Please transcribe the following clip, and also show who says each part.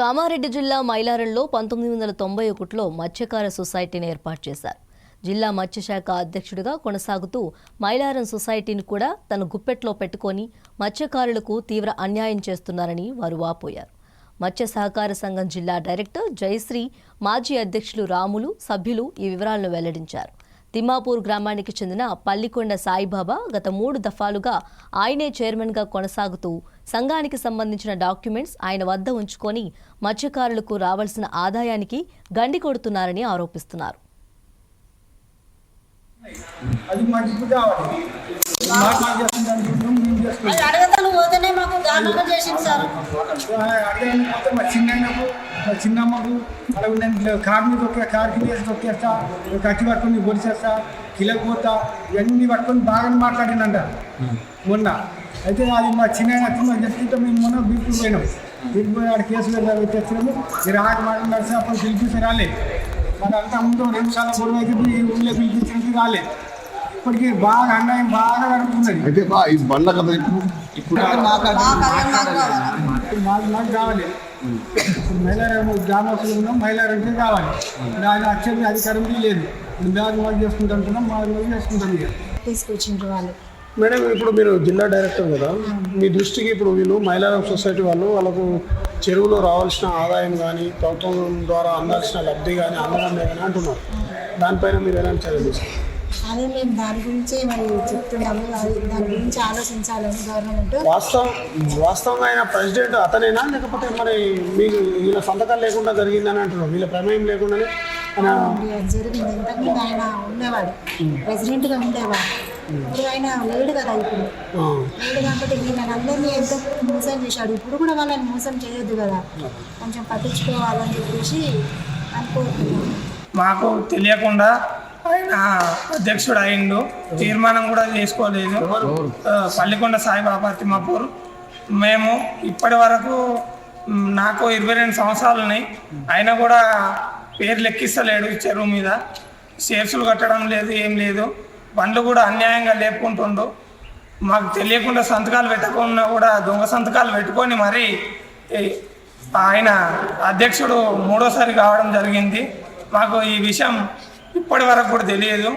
Speaker 1: కామారెడ్డి జిల్లా మైలారంలో పంతొమ్మిది వందల తొంభై ఒకటిలో మత్స్యకార సొసైటీని ఏర్పాటు చేశారు. జిల్లా మత్స్యశాఖ అధ్యక్షుడిగా కొనసాగుతూ మైలారం సొసైటీని కూడా తన గుప్పెట్లో పెట్టుకొని మత్స్యకారులకు తీవ్ర అన్యాయం చేస్తున్నారని వారు వాపోయారు. మత్స్య సహకార సంఘం జిల్లా డైరెక్టర్ జయశ్రీ మాజీ అధ్యక్షులు రాములు సభ్యులు ఈ వివరాలను వెల్లడించారు. తిమ్మాపూర్ గ్రామానికి చెందిన పల్లికొండ సాయిబాబా గత మూడు దఫాలుగా ఆయనే చైర్మన్గా కొనసాగుతూ సంఘానికి సంబంధించిన డాక్యుమెంట్స్ ఆయన వద్ద ఉంచుకొని మత్స్యకారులకు రావాల్సిన ఆదాయానికి గండి కొడుతున్నారని ఆరోపిస్తున్నారు.
Speaker 2: అది మాకు
Speaker 3: చేసింది సార్.
Speaker 2: అదే మొత్తం చిన్నమ్మకు అలా నేను కార్ మీద తొక్కే కార్ కింద వేసి తొక్కేస్తా కత్తి పట్టుకుని పొడిచేస్తా కిలకు పోతా ఇవన్నీ పట్టుకొని బాగా మాట్లాడినంట మొన్న. అయితే అది మా చిన్న ఆయన చెప్తుంటే మేము మొన్న బీపీ పోయినాం. బీపీ పోయి ఆడ కేసులు తెచ్చినాము మీరు ఆట మాట నడిచి అప్పుడు పిలిపిస్తే రాలేదు మరి అంతా ముందు రెండు సార్లు గొడవ అయితే ఈ ఊళ్ళో పిలిపించినట్టు రాలేదు ఇప్పటికీ బాగా అన్యాయం బాగా జరుగుతున్నది.
Speaker 4: అయితే బా ఈ బండ్ల కథ ఇప్పుడు ఇప్పుడు
Speaker 3: మాకు అదే మాకు కావాలి.
Speaker 2: ఇప్పుడు మైలారం గ్రామస్తులు ఉన్నాం మైలారంటే కావాలి. దాని అక్షరం అధికారం లేదు. దాని మాకు చేసుకుంటుంటున్నాం మా రోజు చేసుకుంటాం ఇక.
Speaker 3: తీసుకొచ్చిండ్రు వాళ్ళు.
Speaker 5: మేడం ఇప్పుడు మీరు జిల్లా డైరెక్టర్ కదా మీ దృష్టికి ఇప్పుడు వీళ్ళు మైలారం సొసైటీ వాళ్ళు వాళ్ళకు చెరువులో రావాల్సిన ఆదాయం కానీ ప్రభుత్వం ద్వారా అందాల్సిన లబ్ధి కానీ అందడం లేదని అంటున్నారు. దానిపైన మీరు ఎలాంటి చర్యలు తీసుకుంటారు?
Speaker 3: అదే మేము దాని గురించి మరి చెప్తున్నాము. అది దాని గురించి ఆలోచించాలని గవర్నమెంట్
Speaker 5: వాస్తవం వాస్తవంగా ఆయన ప్రెసిడెంట్ అతనేనా? లేకపోతే మరి మీకు వీళ్ళ సంతకాలు లేకుండా జరిగిందని అంటున్నారు. వీళ్ళ ప్రమేయం లేకుండానే
Speaker 3: జరిగింది. ఇంతకుముందు ఆయన ఉండేవాడు. ప్రెసిడెంట్గా ఉండేవాడు. ఇప్పుడు ఆయన లేడు కదా ఇప్పుడు. లేడు కాబట్టి ఈయన అందరినీ ఎంతో మోసం చేశాడు. ఇప్పుడు కూడా వాళ్ళని మోసం చేయొద్దు కదా. కొంచెం పట్టించుకోవాలని చెప్పేసి అనుకుంటున్నాను
Speaker 6: మాకు తెలియకుండా ఆయన అధ్యక్షుడు అయిండు. తీర్మానం కూడా చేసుకోలేదు. పల్లికొండ సాయిబాబా తిమ్మాపూర్. మేము ఇప్పటి వరకు నాకు ఇరవై రెండు సంవత్సరాలు ఉన్నాయి. ఆయన కూడా పేరు లెక్కిస్తలేడు చెరువు మీద. షేర్సులు కట్టడం లేదు ఏం లేదు. బండ్లు కూడా అన్యాయంగా లేపుకుంటుండు. మాకు తెలియకుండా సంతకాలు పెట్టకుండా కూడా దొంగ సంతకాలు పెట్టుకొని మరి ఆయన అధ్యక్షుడు మూడోసారి కావడం జరిగింది. మాకు ఈ విషయం ఇప్పటి వరకు కూడా తెలియదు.